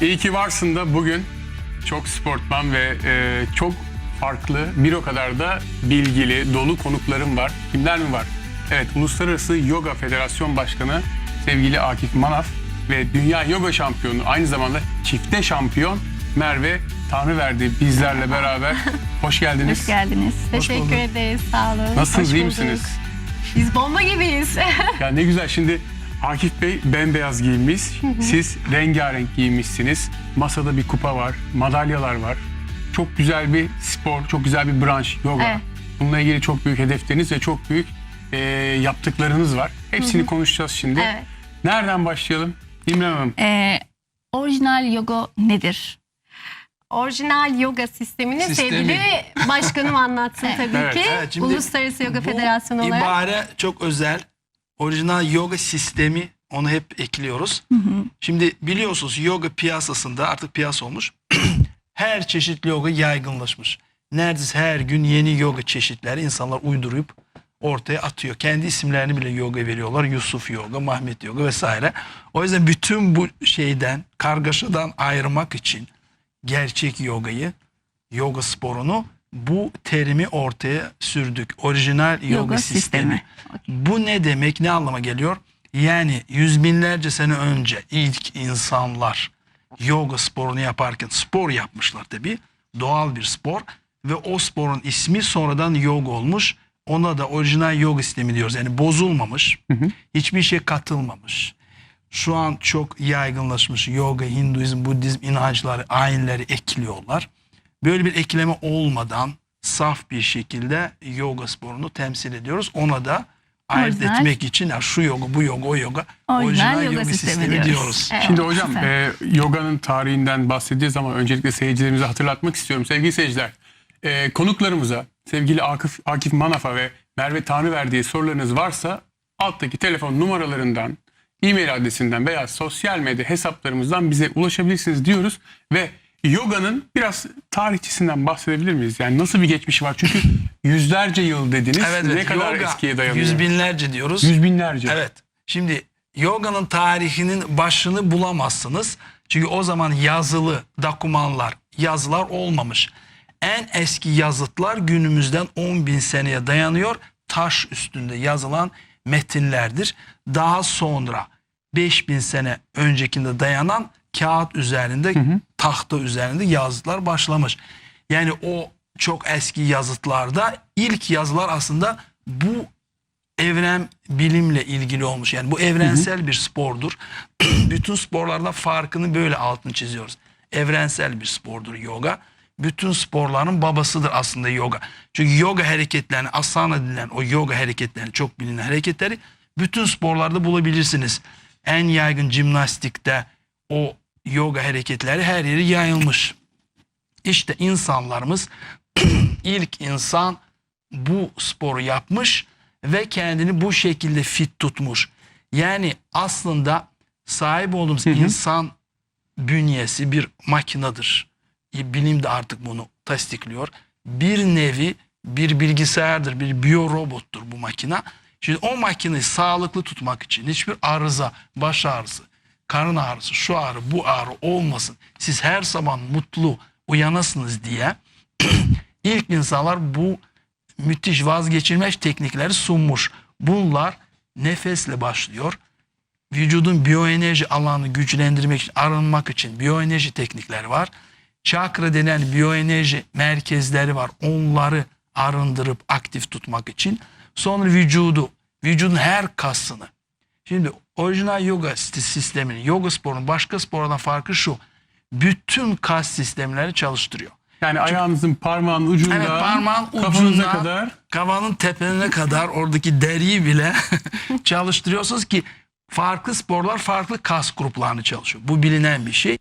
İyi ki varsın da bugün çok sportman ve e, çok farklı bir o kadar da bilgili, dolu konuklarım var. Kimler mi var? Evet, Uluslararası Yoga Federasyon Başkanı sevgili Akif Manaf ve Dünya Yoga Şampiyonu aynı zamanda çifte şampiyon Merve Tanrıverdi bizlerle beraber. Hoş geldiniz. Hoş geldiniz. Teşekkür bulduk. ederiz. Sağ olun. Nasılsınız, Hoş iyi bulduk. misiniz? Biz bomba gibiyiz. Ya ne güzel şimdi Akif Bey bembeyaz giyinmiş. Siz rengarenk giyinmişsiniz. Masada bir kupa var, madalyalar var. Çok güzel bir spor, çok güzel bir branş yoga. Evet. Bununla ilgili çok büyük hedefleriniz ve çok büyük e, yaptıklarınız var. Hepsini konuşacağız şimdi. evet. Nereden başlayalım? İmran Hanım. Ee, orijinal yoga nedir? Orijinal yoga sistemini Sistemi. sevgili başkanım anlatsın tabii Evet. ki. Evet, şimdi Uluslararası Yoga Bu Federasyonu olarak. ibare çok özel. Orijinal yoga sistemi onu hep ekliyoruz. Şimdi biliyorsunuz yoga piyasasında artık piyasa olmuş. her çeşit yoga yaygınlaşmış. Neredeyse her gün yeni yoga çeşitleri insanlar uydurup ortaya atıyor. Kendi isimlerini bile yoga veriyorlar. Yusuf yoga, Mahmet yoga vesaire. O yüzden bütün bu şeyden, kargaşadan ayırmak için gerçek yogayı, yoga sporunu bu terimi ortaya sürdük. Orijinal yoga, Yoga sistemi. sistemi. Bu ne demek, ne anlama geliyor? Yani yüz binlerce sene önce ilk insanlar yoga sporunu yaparken spor yapmışlar tabii. Doğal bir spor ve o sporun ismi sonradan yoga olmuş. Ona da orijinal yoga sistemi diyoruz. Yani bozulmamış, hiçbir şey katılmamış. Şu an çok yaygınlaşmış yoga, Hinduizm, Budizm inançları, ayinleri ekliyorlar. Böyle bir ekleme olmadan saf bir şekilde yoga sporunu temsil ediyoruz. Ona da ayırt Orijinal. etmek için ya şu yoga, bu yoga, o yoga Orijinal yoga sistemi diyoruz. Evet. Şimdi hocam e, yoganın tarihinden bahsedeceğiz ama öncelikle seyircilerimize hatırlatmak istiyorum. Sevgili seyirciler, e, konuklarımıza, sevgili Akif, Akif Manaf'a ve Merve Tanrıverdi'ye sorularınız varsa alttaki telefon numaralarından, e-mail adresinden veya sosyal medya hesaplarımızdan bize ulaşabilirsiniz diyoruz. Ve yoganın biraz tarihçisinden bahsedebilir miyiz? Yani nasıl bir geçmişi var? Çünkü yüzlerce yıl dediniz. Evet, ne evet. kadar yoga, eskiye dayanıyor? Yüz binlerce diyoruz. Yüz binlerce. Evet. Şimdi yoganın tarihinin başını bulamazsınız. Çünkü o zaman yazılı dokümanlar, yazılar olmamış. En eski yazıtlar günümüzden 10 bin seneye dayanıyor. Taş üstünde yazılan metinlerdir. Daha sonra 5000 sene öncekinde dayanan kağıt üzerinde, tahta üzerinde yazıtlar başlamış. Yani o çok eski yazıtlarda ilk yazılar aslında bu evren bilimle ilgili olmuş. Yani bu evrensel bir spordur. Bütün sporlardan farkını böyle altını çiziyoruz. Evrensel bir spordur yoga. Bütün sporların babasıdır aslında yoga. Çünkü yoga hareketlerini, asana denilen o yoga hareketlerini, çok bilinen hareketleri bütün sporlarda bulabilirsiniz. En yaygın jimnastikte o yoga hareketleri her yere yayılmış. İşte insanlarımız ilk insan bu sporu yapmış ve kendini bu şekilde fit tutmuş. Yani aslında sahip olduğumuz insan bünyesi bir makinedir. E, Bilim de artık bunu tasdikliyor. Bir nevi bir bilgisayardır, bir biyorobottur bu makine. Şimdi o makineyi sağlıklı tutmak için hiçbir arıza, baş ağrısı, karın ağrısı, şu ağrı, bu ağrı olmasın. Siz her sabah mutlu uyanasınız diye ilk insanlar bu müthiş vazgeçilmez teknikleri sunmuş. Bunlar nefesle başlıyor. Vücudun biyoenerji alanını güçlendirmek için, arınmak için biyoenerji teknikleri var. Çakra denen biyoenerji merkezleri var. Onları arındırıp aktif tutmak için. Sonra vücudu, vücudun her kasını. Şimdi orijinal yoga sisteminin, yoga sporunun başka sporlardan farkı şu. Bütün kas sistemleri çalıştırıyor. Yani ayağınızın parmağın ucunda, Evet parmağın ucuna kadar kafanın tepeline kadar oradaki deriyi bile çalıştırıyorsunuz ki farklı sporlar farklı kas gruplarını çalışıyor. Bu bilinen bir şey.